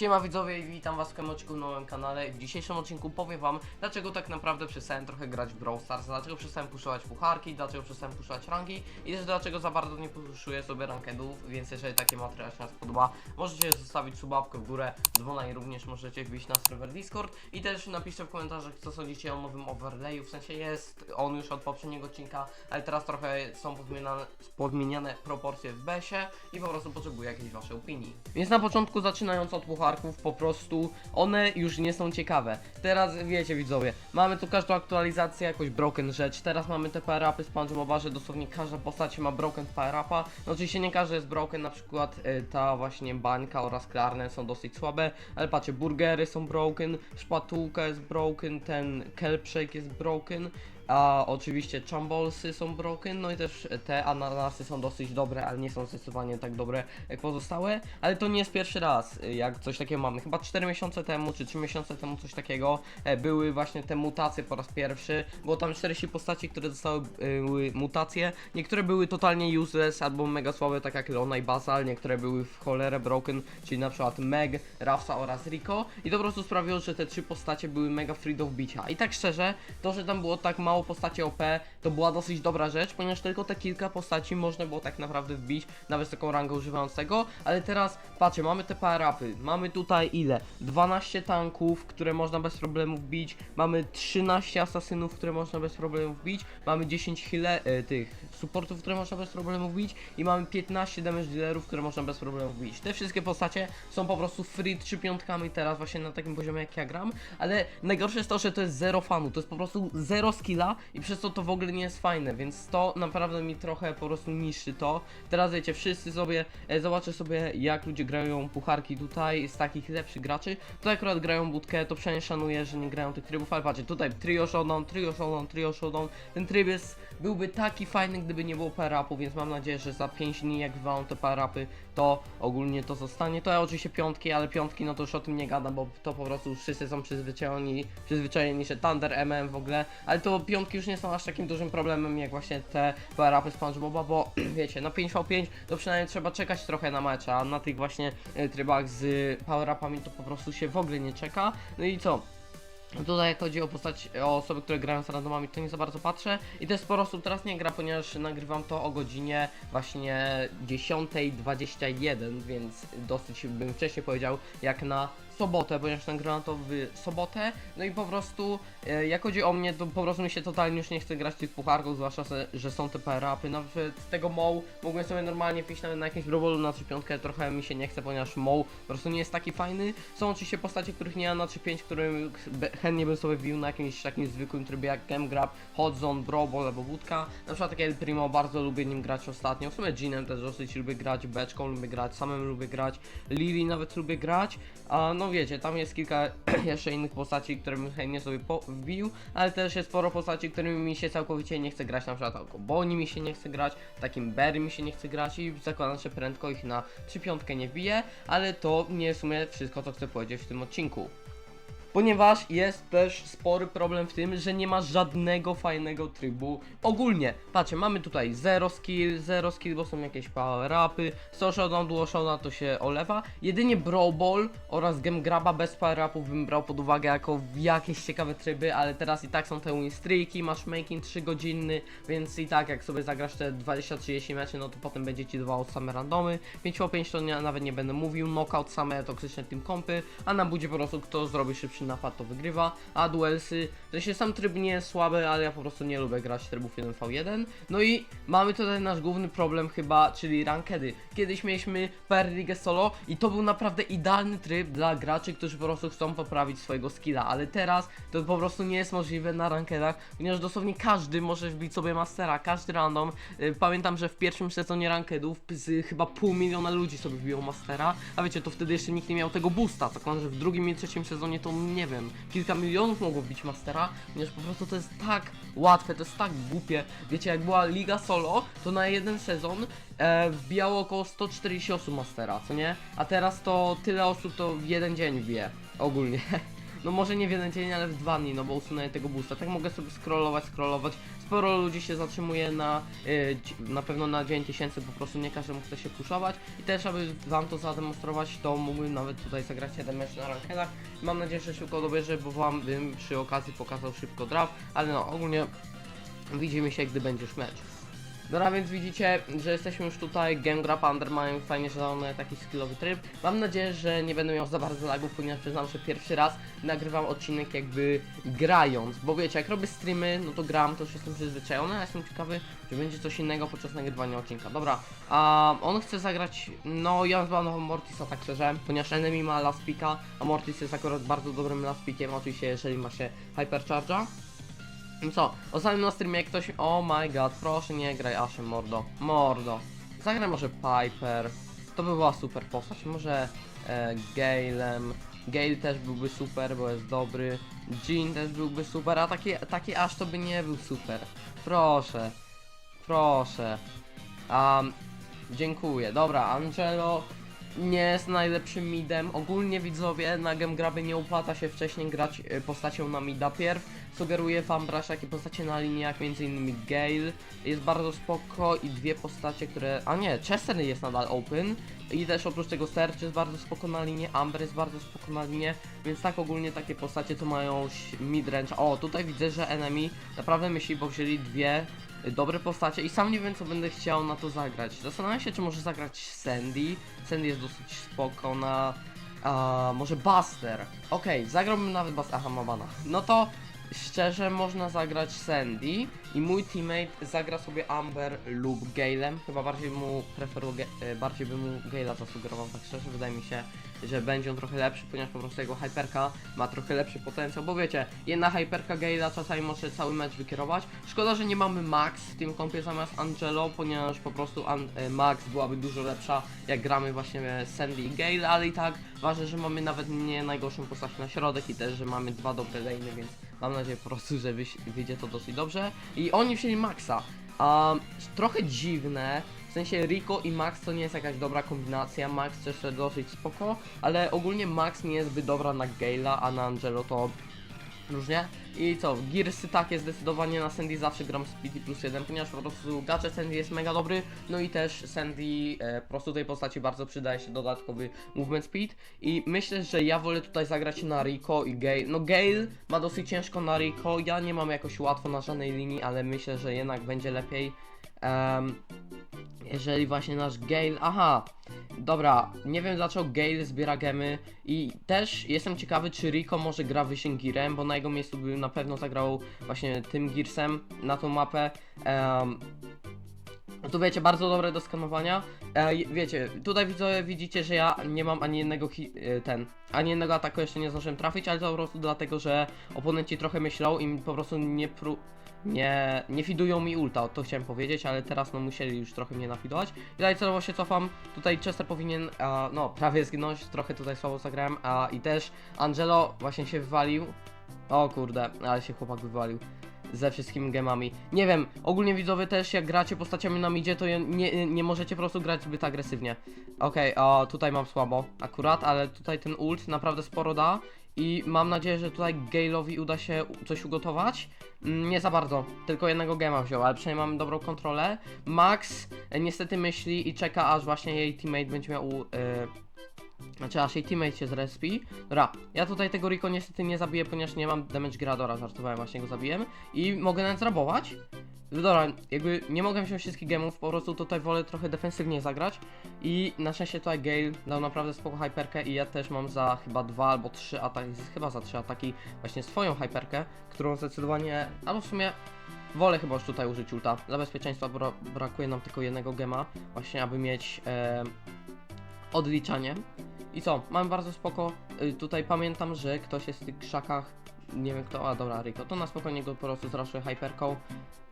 Siema widzowie i witam was w tym odcinku w nowym kanale w dzisiejszym odcinku powiem wam dlaczego tak naprawdę przestałem trochę grać w Brawl Stars, dlaczego przestałem puszować pucharki, dlaczego przestałem puszować rangi i też dlaczego za bardzo nie puszuję sobie rankedów, więc jeżeli takie materiał się wam spodoba, możecie zostawić subapkę w górę, dzwona i również możecie wbić na serwer Discord i też napiszcie w komentarzach co sądzicie o nowym overlayu, w sensie jest on już od poprzedniego odcinka, ale teraz trochę są podmieniane, podmieniane proporcje w besie i po prostu potrzebuję jakiejś waszej opinii. Więc na początku zaczynając od pucharków, po prostu one już nie są ciekawe. Teraz wiecie widzowie, mamy tu każdą aktualizację, jakąś broken rzecz, teraz mamy te power-upy z SpongeBoba, że dosłownie każda postać ma broken power-upa. No oczywiście nie każdy jest broken, na przykład y, ta właśnie bańka oraz klarne są dosyć słabe, ale patrzcie, burgery są broken, szpatułka jest broken, ten kelp shake jest broken, a oczywiście chumbolsy są broken, no i też te ananasy są dosyć dobre, ale nie są zdecydowanie tak dobre jak pozostałe, ale to nie jest pierwszy raz, y, jak coś takiego mamy. Chyba 4 miesiące temu, czy 3 miesiące temu coś takiego e, były właśnie te mutacje po raz pierwszy. Było tam 40 postaci, które dostały y, mutacje. Niektóre były totalnie useless albo mega słabe, tak jak Leona i Basal, niektóre były w cholerę broken, czyli na przykład Meg, Rafsa oraz Rico. I to po prostu sprawiło, że te trzy postacie były mega free do wbicia. I tak szczerze, to, że tam było tak mało postaci OP, to była dosyć dobra rzecz, ponieważ tylko te kilka postaci można było tak naprawdę wbić na wysoką rangę używając tego, ale teraz patrzcie, mamy te power-upy, mamy tutaj ile? 12 tanków, które można bez problemu wbić, mamy 13 asasynów, które można bez problemu wbić, mamy 10 healer, e, tych supportów, które można bez problemu wbić i mamy 15 damage dealerów, które można bez problemu wbić. Te wszystkie postacie są po prostu free 3 piątkami teraz właśnie na takim poziomie jak ja gram, ale najgorsze jest to, że to jest zero fanu, to jest po prostu zero i przez to to w ogóle nie jest fajne, więc to naprawdę mi trochę po prostu niszczy to. Teraz wiecie, wszyscy sobie, e, zobaczę sobie jak ludzie grają pucharki tutaj z takich lepszych graczy. Tutaj akurat grają budkę, to przynajmniej szanuję, że nie grają tych trybów, ale patrzcie, tutaj trio showdown, trio showdown, trio showdown. Ten tryb jest, byłby taki fajny, gdyby nie było upu, więc mam nadzieję, że za 5 dni jak wywalą te power upy, to ogólnie to zostanie. To ja oczywiście piątki, ale piątki no to już o tym nie gadam, bo to po prostu wszyscy są przyzwyczajeni, przyzwyczajeni, że Thunder, MM w ogóle, ale to piątki już nie są aż takim dużym problemem jak właśnie te power upy SpongeBoba, bo wiecie, na 5v5 to przynajmniej trzeba czekać trochę na mecz, a na tych właśnie e, trybach z power upami to po prostu się w ogóle nie czeka. No i co? Tutaj chodzi o postać, o osoby, które grają z randomami, to nie za bardzo patrzę. I też sporo osób teraz nie gra, ponieważ nagrywam to o godzinie właśnie 10.21, więc dosyć bym wcześniej powiedział jak na sobotę, ponieważ to w sobotę, no i po prostu e, jak chodzi o mnie, to po prostu mi się totalnie już nie chce grać tych pucharków, zwłaszcza, że- że są te power-upy, nawet z tego moł mogłem sobie normalnie wpić nawet na jakimś browolu na 3.5, trochę mi się nie chce, ponieważ moł po prostu nie jest taki fajny, są oczywiście postacie, których nie ma na 3.5, którym chętnie bym sobie wbił na jakimś takim zwykłym trybie jak Game Grab, Hot Zone, Brobol albo Wódka, na przykład takie El Primo, bardzo lubię nim grać ostatnio, w sumie Jeanem też dosyć lubię grać, Beczką lubię grać, samym lubię grać, Lili nawet lubię grać, a no wiecie, tam jest kilka jeszcze innych postaci, które bym chętnie sobie wbił, ale też jest sporo postaci, którymi mi się całkowicie nie chce grać, na przykład Alkoboni mi się nie chce grać, takim Berry mi się nie chce grać i zakładam, że prędko ich na 3-5 nie bije, ale to nie w sumie wszystko, co chcę powiedzieć w tym odcinku. Ponieważ jest też spory problem w tym, że nie ma żadnego fajnego trybu ogólnie. Patrzcie, mamy tutaj 0 skill, 0 skill, bo są jakieś power upy, 100 showdown, duo showdown to się olewa. Jedynie Brawl Ball oraz Game Graba bez power upów bym brał pod uwagę jako jakieś ciekawe tryby, ale teraz i tak są te win streaki, matchmaking 3 godzinny, więc i tak jak sobie zagrasz te 20-30 meczy, no to potem będzie ci dawało same randomy. 5v5 to nie, nawet nie będę mówił, knockout same toksyczne team kompy, a na budzie po prostu kto zrobi szybszy napad to wygrywa, a duelsy, to się sam tryb nie jest słaby, ale ja po prostu nie lubię grać trybów 1v1. No i mamy tutaj nasz główny problem chyba, czyli rankedy. Kiedyś mieliśmy per ligę solo i to był naprawdę idealny tryb dla graczy, którzy po prostu chcą poprawić swojego skilla, ale teraz to po prostu nie jest możliwe na rankedach, ponieważ dosłownie każdy może wbić sobie mastera, każdy random. Y, Pamiętam, że w pierwszym sezonie rankedów z chyba pół miliona ludzi sobie wbiło mastera, a wiecie, to wtedy jeszcze nikt nie miał tego boosta, zakładam, że w drugim i trzecim sezonie to nie wiem, kilka milionów mogło wbić mastera, ponieważ po prostu to jest tak łatwe, to jest tak głupie. Wiecie, jak była liga solo, to na jeden sezon e, wbijało około 140 osób mastera, co nie? A teraz to tyle osób to w jeden dzień wbije, ogólnie. no może nie w jeden dzień, ale w dwa dni, no bo usunę tego boosta. Tak mogę sobie scrollować, scrollować. Sporo ludzi się zatrzymuje na, y, dzi- na pewno na 9000, po prostu nie każdemu chce się puszować. I też, aby wam to zademonstrować, to mógłbym nawet tutaj zagrać 7 mecz na rankedach. Mam nadzieję, że szybko dobierze, bo wam bym przy okazji pokazał szybko draft, ale no ogólnie widzimy się, gdy będziesz mecz. Dobra, więc widzicie, że jesteśmy już tutaj, Game Grab Under mają fajnie zielony taki skillowy tryb. Mam nadzieję, że nie będę miał za bardzo lagów, ponieważ przyznam, że pierwszy raz nagrywam odcinek jakby grając, bo wiecie, jak robię streamy, no to gram, to już jestem przyzwyczajony, a jestem ciekawy, czy będzie coś innego podczas nagrywania odcinka. Dobra, a on chce zagrać, no ja zbanował Mortisa tak szczerze, ponieważ enemy ma last picka, a Mortis jest akurat bardzo dobrym last pickiem, oczywiście jeżeli ma się Hypercharge'a. No co, ostatnio na streamie ktoś, oh my god, proszę nie graj Ashem, mordo, mordo. Zagraj może Piper, to by była super postać, może e, Galem, Gale też byłby super, bo jest dobry, Jean też byłby super, a taki, taki Ash to by nie był super. Proszę, proszę. Um, dziękuję, dobra, Angelo nie jest najlepszym midem. Ogólnie widzowie na Gemgrabie nie opłaca się wcześniej grać y, postacią na mida pierw. Sugeruję wam brać takie postacie na liniach, m.in. Gale. Jest bardzo spoko i dwie postacie, które... A nie, Chester jest nadal open. I też oprócz tego Search jest bardzo spoko na linie, Amber jest bardzo spoko na linie, więc tak ogólnie takie postacie to mają midrange. O, tutaj widzę, że enemy naprawdę myśli, bo wzięli dwie dobre postacie i sam nie wiem co będę chciał na to zagrać. Zastanawiam się czy może zagrać Sandy. Sandy jest dosyć spoko na... A, może Buster. Okej, zagrałbym nawet Buster. Aha, ma bana. No to szczerze można zagrać Sandy i mój teammate zagra sobie Amber lub Galem. Chyba bardziej mu preferuję, e, bardziej bym mu Gale'a zasugerował, tak szczerze wydaje mi się, że będzie on trochę lepszy, ponieważ po prostu jego hyperka ma trochę lepszy potencjał, bo wiecie, jedna hyperka Gale'a czasami może cały mecz wykierować. Szkoda, że nie mamy Max w tym kompie zamiast Angelo, ponieważ po prostu An e, Max byłaby dużo lepsza, jak gramy właśnie Sandy i Gale, ale i tak ważne, że mamy nawet nie najgorszą postać na środek i też, że mamy dwa dobre lane'y, więc mam nadzieję po prostu, że wyjdzie to dosyć dobrze. I oni wzięli Maxa. A trochę dziwne, w sensie Rico i Max to nie jest jakaś dobra kombinacja, Max jest dosyć spoko, ale ogólnie Max nie jest zbyt dobra na Gale'a, a na Angelo to różnie. I co, Gearsy takie zdecydowanie na Sandy zawsze gram Speedy plus 1, ponieważ po prostu gadżet Sandy jest mega dobry, no i też Sandy e, po prostu tej postaci bardzo przydaje się dodatkowy movement speed i myślę, że ja wolę tutaj zagrać na Rico i Gale. No Gale ma dosyć ciężko na Rico, ja nie mam jakoś łatwo na żadnej linii, ale myślę, że jednak będzie lepiej. em, jeżeli właśnie nasz Gale. Aha, dobra, nie wiem dlaczego Gale zbiera gemy i też jestem ciekawy, czy Rico może gra Wysień Gearem, bo na jego miejscu bym na pewno zagrał właśnie tym Gearsem na tą mapę. No tu wiecie, bardzo dobre do skanowania. E, wiecie, tutaj widzicie, że ja nie mam ani jednego e, ten, ani jednego ataku jeszcze nie zdążyłem trafić, ale to po prostu dlatego, że oponenci trochę myślą i po prostu nie pró nie, nie fidują mi ulta, to chciałem powiedzieć, ale teraz no musieli już trochę mnie nafidować. I tutaj celowo się cofam, tutaj Chester powinien, a, no prawie zginąć, trochę tutaj słabo zagrałem, a i też Angelo właśnie się wywalił. O kurde, ale się chłopak wywalił ze wszystkimi gemami. Nie wiem, ogólnie widzowie też jak gracie postaciami na midzie, to nie, nie możecie po prostu grać zbyt agresywnie. Okej, o tutaj mam słabo akurat, ale tutaj ten ult naprawdę sporo da i mam nadzieję, że tutaj Gale'owi uda się coś ugotować. Nie za bardzo, tylko jednego gema wziął, ale przynajmniej mamy dobrą kontrolę. Max e, niestety myśli i czeka aż właśnie jej teammate będzie miał e, znaczy, aż jej teammate się zrespi. Dobra, ja tutaj tego Rico niestety nie zabiję, ponieważ nie mam damage Gradora, żartowałem, właśnie go zabiłem. I mogę nawet zrabować. Dobra, jakby nie mogę wziąć wszystkich gemów, po prostu tutaj wolę trochę defensywnie zagrać. I na szczęście tutaj Gale dał naprawdę spoko hyperkę i ja też mam za chyba dwa albo trzy ataki, chyba za trzy ataki właśnie swoją hyperkę, którą zdecydowanie, albo w sumie wolę chyba już tutaj użyć ulta. Dla bezpieczeństwa bra brakuje nam tylko jednego gema, właśnie aby mieć e, odliczanie. I co, mamy bardzo spoko. Y, tutaj pamiętam, że ktoś jest w tych krzakach. Nie wiem kto, a dobra, Rico. To na spokojnie go po prostu zraszuję hyperką.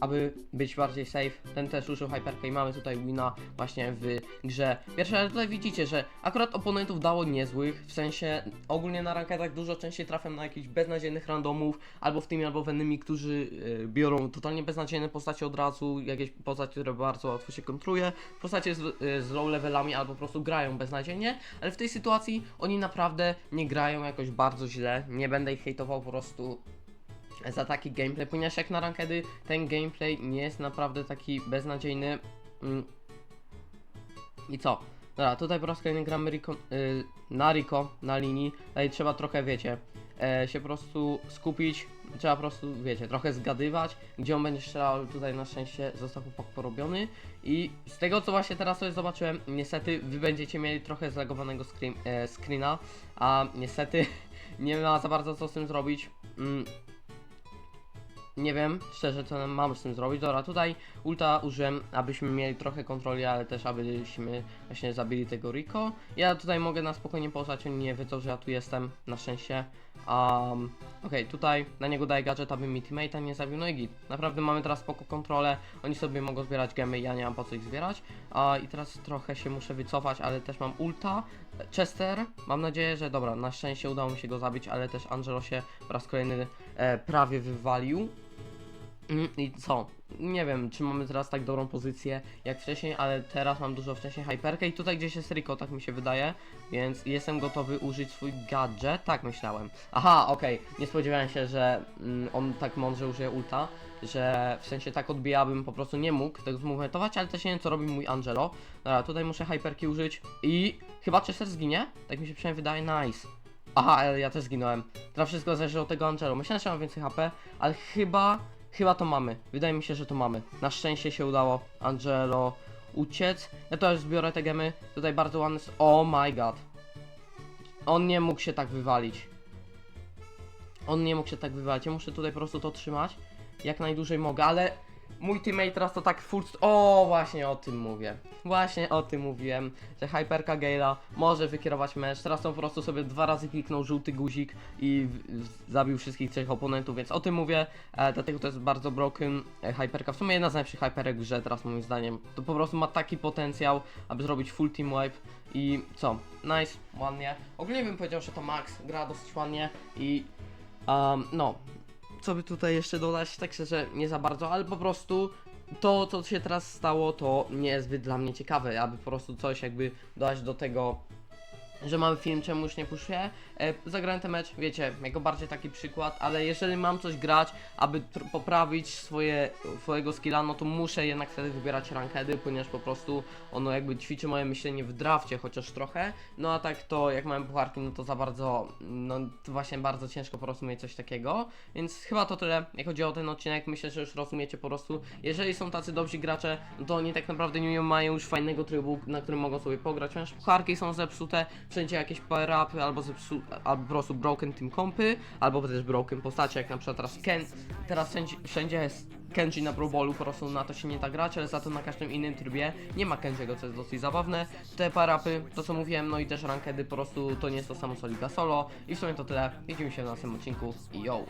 aby być bardziej safe, ten też użył hyperka i mamy tutaj wina właśnie w grze. Pierwsze, ale tutaj widzicie, że akurat oponentów dało niezłych, w sensie ogólnie na rankedach dużo częściej trafiam na jakichś beznadziejnych randomów, albo w tym, albo w enemy, którzy e, biorą totalnie beznadziejne postacie od razu, jakieś postacie, które bardzo łatwo się kontruje, postacie z, e, z low levelami, albo po prostu grają beznadziejnie, ale w tej sytuacji oni naprawdę nie grają jakoś bardzo źle, nie będę ich hejtował po prostu za taki gameplay, ponieważ jak na rankedy ten gameplay nie jest naprawdę taki beznadziejny. Mm. I co? Dobra, tutaj po raz kolejny gramy Rico, y, na Rico, na linii. Tutaj trzeba trochę, wiecie, e, się po prostu skupić. Trzeba po prostu, wiecie, trochę zgadywać, gdzie on będzie strzelał. Tutaj na szczęście został chłopak porobiony. I z tego, co właśnie teraz sobie zobaczyłem, niestety wy będziecie mieli trochę zlagowanego screen, e, screena, a niestety nie ma za bardzo co z tym zrobić. Mm, nie wiem, szczerze, co mam z tym zrobić. Dobra, tutaj ulta użyłem, abyśmy mieli trochę kontroli, ale też abyśmy właśnie zabili tego Rico. Ja tutaj mogę na spokojnie poznać, oni nie wiedzą, że ja tu jestem, na szczęście. Um, Okej, tutaj na niego daję gadżet, aby mi teammate'a nie zabił, no i git. Naprawdę mamy teraz spoko kontrolę, oni sobie mogą zbierać gemy, ja nie mam po co ich zbierać. A I teraz trochę się muszę wycofać, ale też mam ulta. Chester, mam nadzieję, że dobra, na szczęście udało mi się go zabić, ale też Angelo się po raz kolejny e, prawie wywalił. Mm, I co? Nie wiem, czy mamy teraz tak dobrą pozycję jak wcześniej, ale teraz mam dużo wcześniej hyperkę i tutaj gdzieś jest Rico, tak mi się wydaje, więc jestem gotowy użyć swój gadżet, tak myślałem. Aha, okej, nie spodziewałem się, że mm, on tak mądrze użyje ulta, że w sensie tak odbija, bym po prostu nie mógł tego zmomentować, ale też nie wiem co robi mój Angelo. Dobra, tutaj muszę hyperki użyć i chyba Chester zginie? Tak mi się przynajmniej wydaje, nice. Aha, ja też zginąłem. Teraz wszystko zależy od tego Angelo. Myślałem, że mam więcej HP, ale chyba, chyba to mamy. Wydaje mi się, że to mamy. Na szczęście się udało Angelo uciec. Ja też zbiorę te gemy. Tutaj bardzo ładny... Oh my god. On nie mógł się tak wywalić. On nie mógł się tak wywalić. Ja muszę tutaj po prostu to trzymać. Jak najdłużej mogę, ale... Mój teammate teraz to tak full... st- O, właśnie o tym mówię. Właśnie o tym mówiłem, że Hyperka Gale'a może wykierować mecz. Teraz on po prostu sobie dwa razy kliknął żółty guzik i w- w- zabił wszystkich trzech oponentów, więc o tym mówię. E, dlatego to jest bardzo broken e, Hyperka. W sumie jedna z najlepszych Hyperek w grze teraz moim zdaniem. To po prostu ma taki potencjał, aby zrobić full team wipe. I co? Nice, ładnie. Ogólnie bym powiedział, że to Max gra dosyć ładnie i um, no, co by tutaj jeszcze dodać, tak szczerze nie za bardzo, ale po prostu to, co się teraz stało, to nie jest zbyt dla mnie ciekawe, aby po prostu coś jakby dodać do tego, że mamy film, czemu już nie puszuję. E, zagrałem ten mecz, wiecie, jako bardziej taki przykład, ale jeżeli mam coś grać, aby poprawić swoje, swojego skilla, no to muszę jednak wtedy wybierać rankedy, ponieważ po prostu ono jakby ćwiczy moje myślenie w drafcie chociaż trochę, no a tak to jak mamy pucharki, no to za bardzo, no właśnie bardzo ciężko po prostu mieć coś takiego, więc chyba to tyle, jak chodzi o ten odcinek, myślę, że już rozumiecie po prostu, jeżeli są tacy dobrzy gracze, no to oni tak naprawdę nie mają już fajnego trybu, na którym mogą sobie pograć, ponieważ pucharki są zepsute, wszędzie jakieś power-upy, albo albo po prostu broken team kompy, albo też broken postacie, jak na przykład teraz Ken, teraz wszędzie, wszędzie jest Kenji na Pro Bowlu, po prostu na to się nie da grać, ale za to na każdym innym trybie nie ma Kenjiego, co jest dosyć zabawne. Te parapy, to co mówiłem, no i też rankedy, po prostu to nie jest to samo co Liga Solo. I w sumie to tyle. Widzimy się w następnym odcinku i yo!